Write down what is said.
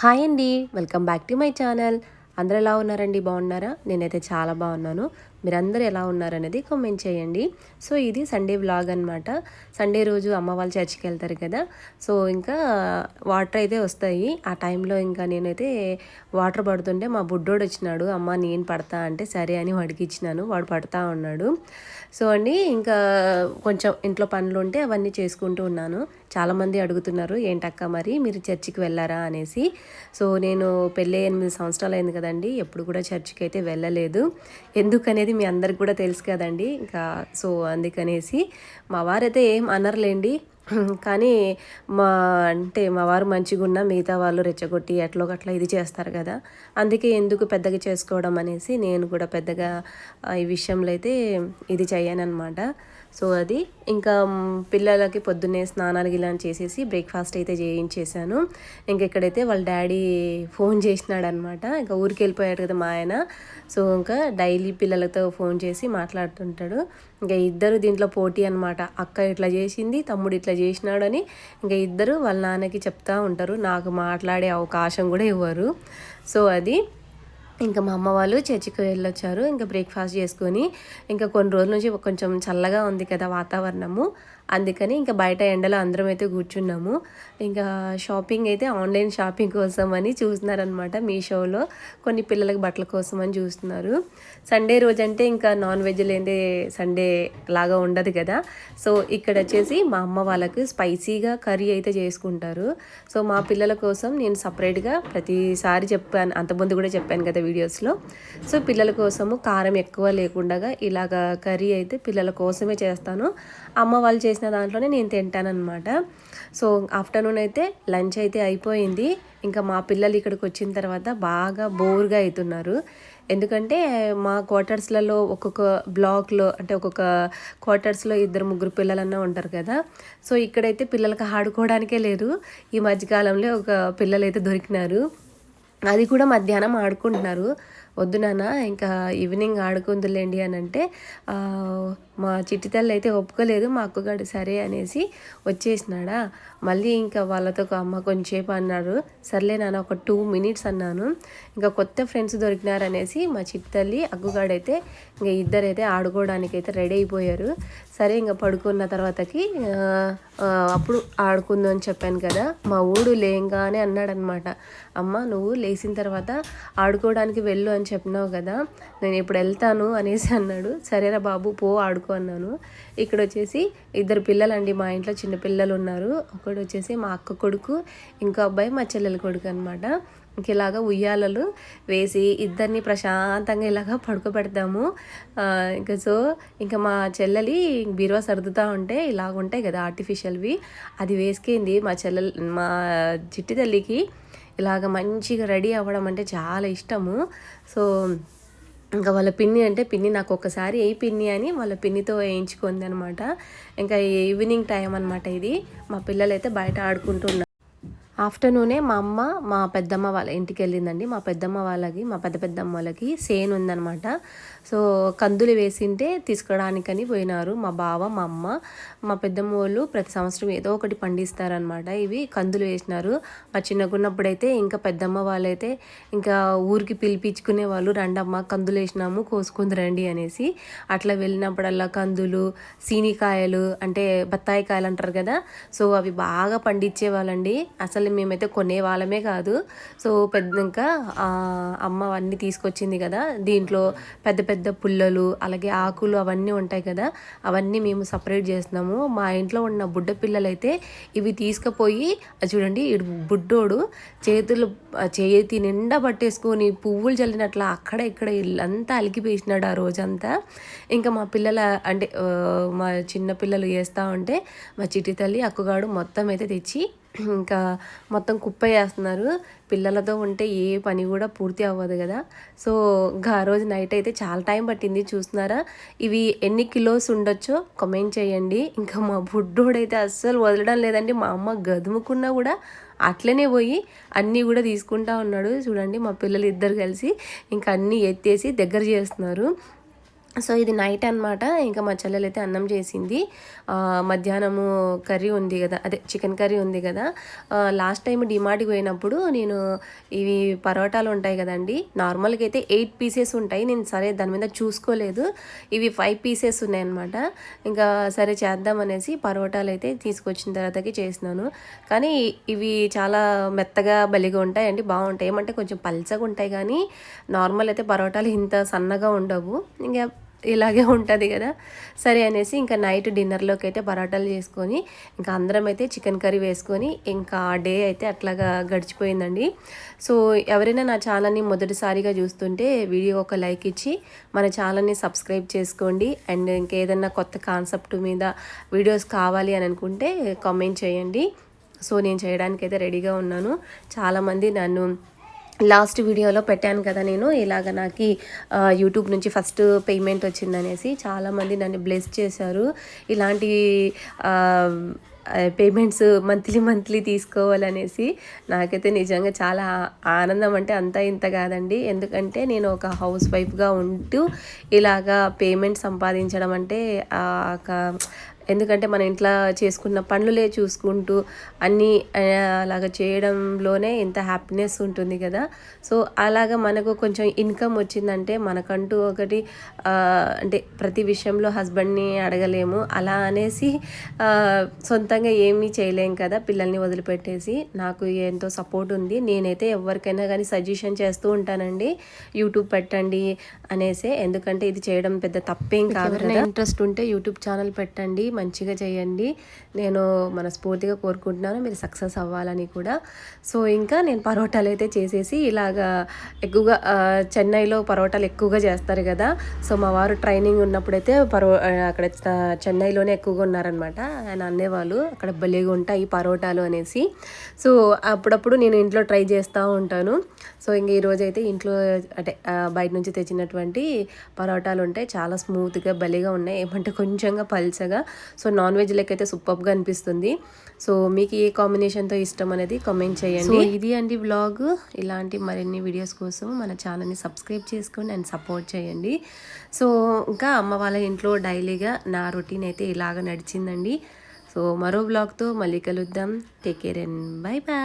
Hi అండి. Welcome back to my channel. అందరూ ఎలా ఉన్నారండి? బాగున్నారా? నేనైతే చాలా బాగున్నాను. మీరందరూ ఎలా ఉన్నారనేది కామెంట్ చేయండి. సో ఇది సండే వ్లాగ్ అనమాట సండే రోజు అమ్మ వాళ్ళు చర్చికి వెళ్తారు కదా. సో ఇంకా వాటర్ అయితే వస్తాయి. ఆ టైంలో ఇంకా నేనైతే వాటర్ పడుతుంటే మా బుడ్డోడు వచ్చినాడు. అమ్మ నేను పడతా అంటే సరే అని వాడికి ఇచ్చినాను. వాడు పడతా ఉన్నాడు. సో అండి ఇంకా కొంచెం ఇంట్లో పనులు ఉంటే అవన్నీ చేసుకుంటూ ఉన్నాను. చాలామంది అడుగుతున్నారు ఏంటక్క మరి? మీరు చర్చికి వెళ్ళారా? అనేసి. సో నేను పెళ్ళి ఎనిమిది సంవత్సరాలు అయింది కదండి. ఎప్పుడు కూడా చర్చికి అయితే వెళ్ళలేదు. ఎందుకనేది మీ అందరికి కూడా తెలుసు కదండి. ఇంకా సో అందుకనేసి మా వారైతే ఏం అనర్లేండి. కానీ మా అంటే మా వారు మంచిగా ఉన్న మిగతా వాళ్ళు రెచ్చగొట్టి ఎట్లో అట్లా ఇది చేస్తారు కదా. అందుకే ఎందుకు పెద్దగా చేసుకోవడం అనేసి నేను కూడా పెద్దగా ఈ విషయంలో అయితే ఇది చేయనమాట సో అది ఇంకా పిల్లలకి పొద్దున్నే స్నానాలు గిలా చేసేసి బ్రేక్ఫాస్ట్ అయితే చేయించేశాను. ఇంకా ఇక్కడైతే వాళ్ళ డాడీ ఫోన్ చేసినాడు అనమాట ఇంకా ఊరికి వెళ్ళిపోయాడు కదా మా ఆయన. సో ఇంకా డైలీ పిల్లలతో ఫోన్ చేసి మాట్లాడుతుంటాడు. ఇంకా ఇద్దరు దీంట్లో పోటీ అనమాట. అక్క ఇట్లా చేసింది తమ్ముడు ఇట్లా చేసినాడు అని ఇంకా ఇద్దరు వాళ్ళ నాన్నకి చెప్తా ఉంటారు. నాకు మాట్లాడే అవకాశం కూడా ఇవ్వరు. సో అది ఇంకా మా అమ్మ వాళ్ళు చర్చికి వెళ్ళొచ్చారు. ఇంకా బ్రేక్ఫాస్ట్ చేసుకొని ఇంకా కొన్ని రోజుల నుంచి కొంచెం చల్లగా ఉంది కదా వాతావరణము. అందుకని ఇంకా బయట ఎండలో అందరం అయితే కూర్చున్నాము. ఇంకా షాపింగ్ అయితే ఆన్లైన్ షాపింగ్ కోసం అని చూస్తున్నారనమాట మీషోలో. కొన్ని పిల్లలకి బట్టల కోసం అని చూస్తున్నారు. సండే రోజు అంటే ఇంకా నాన్ వెజ్ లేదే సండే లాగా ఉండదు కదా. సో ఇక్కడ వచ్చేసి మా అమ్మ వాళ్ళకి స్పైసీగా కర్రీ అయితే చేసుకుంటారు. సో మా పిల్లల కోసం నేను సపరేట్గా ప్రతిసారి చెప్పాను అంతకుముందు కూడా చెప్పాను కదా వీడియోస్లో. సో పిల్లల కోసము కారం ఎక్కువ లేకుండా ఇలాగ కర్రీ అయితే పిల్లల కోసమే చేస్తాను. అమ్మ వాళ్ళు చేసి చేసిన దాంట్లోనే నేను తింటానమాట సో ఆఫ్టర్నూన్ అయితే లంచ్ అయితే అయిపోయింది. ఇంకా మా పిల్లలు ఇక్కడికి వచ్చిన తర్వాత బాగా బోర్గా అవుతున్నారు ఎందుకంటే మా క్వార్టర్స్లలో ఒక్కొక్క బ్లాక్లో అంటే ఒక్కొక్క క్వార్టర్స్లో ఇద్దరు ముగ్గురు పిల్లలన్నా ఉంటారు కదా. సో ఇక్కడైతే పిల్లలకి ఆడుకోవడానికే లేదు. ఈ మధ్యకాలంలో ఒక పిల్లలు అయితే దొరికినారు. అది కూడా మధ్యాహ్నం ఆడుకుంటున్నారు. వద్దు నాన్న ఇంకా ఈవినింగ్ ఆడుకుందులేండి అని అంటే మా చిట్టి తల్లి అయితే ఒప్పుకోలేదు మా అక్కగాడు సరే అనేసి వచ్చేసినాడా. మళ్ళీ ఇంకా వాళ్ళతో అమ్మ కొంచెంసేపు అన్నారు సర్లే నాన్న ఒక టూ మినిట్స్ అన్నాను. ఇంకా కొత్త ఫ్రెండ్స్ దొరికినారనేసి మా చిట్టి తల్లి అగ్గుగాడైతే ఇంకా ఇద్దరైతే ఆడుకోవడానికి అయితే రెడీ అయిపోయారు. సరే ఇంకా పడుకున్న తర్వాతకి అప్పుడు ఆడుకుందాం అని చెప్పాను కదా మా ఊడు లేంగానే అన్నాడనమాట. అమ్మ నువ్వు లేచిన తర్వాత ఆడుకోవడానికి వెళ్ళు అని చెప్పినావు కదా నేను ఇప్పుడు వెళ్తాను అనేసి అన్నాడు. సరేరా బాబు పో ఆడుకో అన్నాను. ఇక్కడ వచ్చేసి ఇద్దరు పిల్లలండి మా ఇంట్లో చిన్న పిల్లలు ఉన్నారు. ఒకడు వచ్చేసి మా అక్క కొడుకు ఇంకో అబ్బాయి మా చెల్లెల కొడుకు అనమాట ఇంక ఇలాగ ఉయ్యాలలు వేసి ఇద్దరిని ప్రశాంతంగా ఇలాగ పడుకోబెడతాము. ఇంకా సో ఇంకా మా చెల్లెలి బీరువా సర్దుతూ ఉంటే ఇలాగ ఉంటాయి కదా ఆర్టిఫిషియల్వి అది వేసుకేంది మా చెల్లెలు మా చిట్టి తల్లికి. ఇలాగ మంచిగా రెడీ అవ్వడం అంటే చాలా ఇష్టము. సో ఇంకా వాళ్ళ పిన్ని అంటే పిన్ని నాకు ఒకసారి ఏ పిన్ని అని వాళ్ళ పిన్నితో వేయించుకుంది అనమాట ఇంకా ఈవినింగ్ టైం అనమాట ఇది. మా పిల్లలైతే బయట ఆడుకుంటున్నారు. ఆఫ్టర్నూనే మా అమ్మ మా పెద్దమ్మ వాళ్ళ ఇంటికి వెళ్ళిందండి. మా పెద్దమ్మ వాళ్ళకి మా పెద్ద పెద్దమ్మ వాళ్ళకి సేన్ ఉందనమాట సో కందులు వేసింటే తీసుకురావడానికని పోయినారు మా బావ మా అమ్మ. మా పెద్దమ్మ వాళ్ళు ప్రతి సంవత్సరం ఏదో ఒకటి పండిస్తారనమాట ఇవి కందులు వేసినారు. మా చిన్నకున్నప్పుడైతే ఇంకా పెద్దమ్మ వాళ్ళైతే ఇంకా ఊరికి పిలిపించుకునే వాళ్ళు రండమ్మ కందులు వేసినాము కోసుకుంది రండి అనేసి. అట్లా వెళ్ళినప్పుడల్లా కందులు సీనికాయలు అంటే బత్తాయి కాయలు అంటారు కదా. సో అవి బాగా పండించే వాళ్ళండి అసలు అసలు మేమైతే కొనే వాళ్ళమే కాదు. సో పెద్ద ఇంకా అమ్మ అవన్నీ తీసుకొచ్చింది కదా. దీంట్లో పెద్ద పెద్ద పుల్లలు అలాగే ఆకులు అవన్నీ ఉంటాయి కదా. అవన్నీ మేము సపరేట్ చేస్తున్నాము. మా ఇంట్లో ఉన్న బుడ్డ పిల్లలు అయితే ఇవి తీసుకుపోయి చూడండి బుడ్డోడు చేతులు చేతి నిండా పట్టేసుకొని పువ్వులు చల్లినట్లా అక్కడ ఇక్కడ ఇల్లంతా అలికిపోయినాడు ఆ రోజంతా. ఇంకా మా పిల్లల అంటే మా చిన్న పిల్లలు వేస్తూ ఉంటే మా చిట్టి తల్లి అక్కగాడు మొత్తం అయితే తెచ్చి ఇంకా మొత్తం కుప్ప చేస్తున్నారు పిల్లలతో ఉంటే ఏ పని కూడా పూర్తి అవ్వదు కదా. సో ఇంకా ఆ రోజు నైట్ అయితే చాలా టైం పట్టింది చూస్తున్నారా. ఇవి ఎన్ని కిలోస్ ఉండొచ్చో కమెంట్ చేయండి. ఇంకా మా బుడ్డోడైతే అస్సలు వదలడం లేదండి. మా అమ్మ గదుముకున్నా కూడా అట్లనే పోయి అన్నీ కూడా తీసుకుంటా ఉన్నాడు. చూడండి మా పిల్లలు ఇద్దరు కలిసి ఇంకా అన్నీ ఎత్తేసి దగ్గర చేస్తున్నారు. సో ఇది నైట్ అనమాట ఇంకా మా చెల్లెలు అయితే అన్నం చేసింది. మధ్యాహ్నము కర్రీ ఉంది కదా అదే చికెన్ కర్రీ ఉంది కదా. లాస్ట్ టైం డిమార్ట్కి పోయినప్పుడు నేను ఇవి పరోటాలు ఉంటాయి కదండి నార్మల్గా అయితే ఎయిట్ పీసెస్ ఉంటాయి. నేను సరే దాని మీద చూసుకోలేదు. ఇవి ఫైవ్ పీసెస్ ఉన్నాయన్నమాట. ఇంకా సరే చేద్దాం అనేసి పరోటాలు అయితే తీసుకొచ్చిన తర్వాతకి చేసినాను. కానీ ఇవి చాలా మెత్తగా బలిగా ఉంటాయండి బాగుంటాయి. ఏమంటే కొంచెం పల్చగా ఉంటాయి కానీ నార్మల్ అయితే పరోటాలు ఇంత సన్నగా ఉండవు. ఇంకా ఇలాగే ఉంటుంది కదా. సరే అనేసి ఇంకా నైట్ డిన్నర్లోకి అయితే పరాటాలు చేసుకొని ఇంకా అందరం అయితే చికెన్ కర్రీ వేసుకొని ఇంకా ఆ డే అయితే అట్లాగా గడిచిపోయిందండి. సో ఎవరైనా నా ఛానల్ని మొదటిసారిగా చూస్తుంటే వీడియో ఒక లైక్ ఇచ్చి మన ఛానల్ని సబ్స్క్రైబ్ చేసుకోండి. అండ్ ఇంకేదన్నా కొత్త కాన్సెప్ట్ మీద వీడియోస్ కావాలి అని అనుకుంటే కామెంట్ చేయండి. సో నేను చేయడానికైతే రెడీగా ఉన్నాను. చాలామంది నన్ను లాస్ట్ వీడియోలో పెట్టాను కదా నేను. ఇలాగ నాకు యూట్యూబ్ నుంచి ఫస్ట్ పేమెంట్ వచ్చిందనేసి చాలామంది నన్ను బ్లెస్ చేశారు. ఇలాంటి పేమెంట్స్ మంత్లీ మంత్లీ తీసుకోవాలనేసి నాకైతే నిజంగా చాలా ఆనందం. అంటే అంత ఇంత కాదండి. ఎందుకంటే నేను ఒక హౌస్ వైఫ్గా ఉంటూ ఇలాగా పేమెంట్ సంపాదించడం అంటే ఒక ఎందుకంటే మన ఇంట్లో చేసుకున్న పనులే చూసుకుంటూ అన్నీ అలాగ చేయడంలోనే ఎంత హ్యాపీనెస్ ఉంటుంది కదా. సో అలాగ మనకు కొంచెం ఇన్కమ్ వచ్చిందంటే మనకంటూ ఒకటి అంటే ప్రతి విషయంలో హస్బెండ్ని అడగలేము. అలా అనేసి సొంతంగా ఏమీ చేయలేం కదా పిల్లల్ని వదిలిపెట్టేసి. నాకు ఎంతో సపోర్ట్ ఉంది. నేనైతే ఎవరికైనా కానీ సజెషన్ చేస్తూ ఉంటానండి. యూట్యూబ్ పెట్టండి అనేసి. ఎందుకంటే ఇది చేయడం పెద్ద తప్పేం కాదు ఇంట్రెస్ట్ ఉంటే యూట్యూబ్ ఛానల్ పెట్టండి. మంచిగా చేయండి. నేను మనస్ఫూర్తిగా కోరుకుంటున్నాను. మీరు సక్సెస్ అవ్వాలని కూడా. సో ఇంకా నేను పరోటాలు అయితే చేసేసి ఇలాగా ఎక్కువగా చెన్నైలో పరోటాలు ఎక్కువగా చేస్తారు కదా. సో మా వారు ట్రైనింగ్ ఉన్నప్పుడైతే పరో అక్కడ చెన్నైలోనే ఎక్కువగా ఉన్నారనమాట ఆయన అనేవాళ్ళు అక్కడ భలేగా ఉంటాయి పరోటాలు అనేసి. సో అప్పుడప్పుడు నేను ఇంట్లో ట్రై చేస్తూ ఉంటాను. సో ఇంక ఈరోజు అయితే ఇంట్లో అంటే బయట నుంచి తెచ్చినటువంటి పరోటాలు ఉంటాయి. చాలా స్మూత్గా భలేగా ఉన్నాయి. ఏమంటే కొంచెంగా పల్చగా. సో నాన్ వెజ్ లెక్క సూపర్గా అనిపిస్తుంది. సో మీకు ఏ కాంబినేషన్తో ఇష్టం అనేది కామెంట్ చేయండి. ఇది అండి బ్లాగ్ ఇలాంటి మరిన్ని వీడియోస్ కోసం మన ఛానల్ని సబ్స్క్రైబ్ చేసుకోండి అండ్ సపోర్ట్ చేయండి. సో ఇంకా అమ్మ వాళ్ళ ఇంట్లో డైలీగా నా రొటీన్ అయితే ఇలాగ నడిచిందండి. సో మరో బ్లాగ్తో మళ్ళీ కలుద్దాం. Take care and bye bye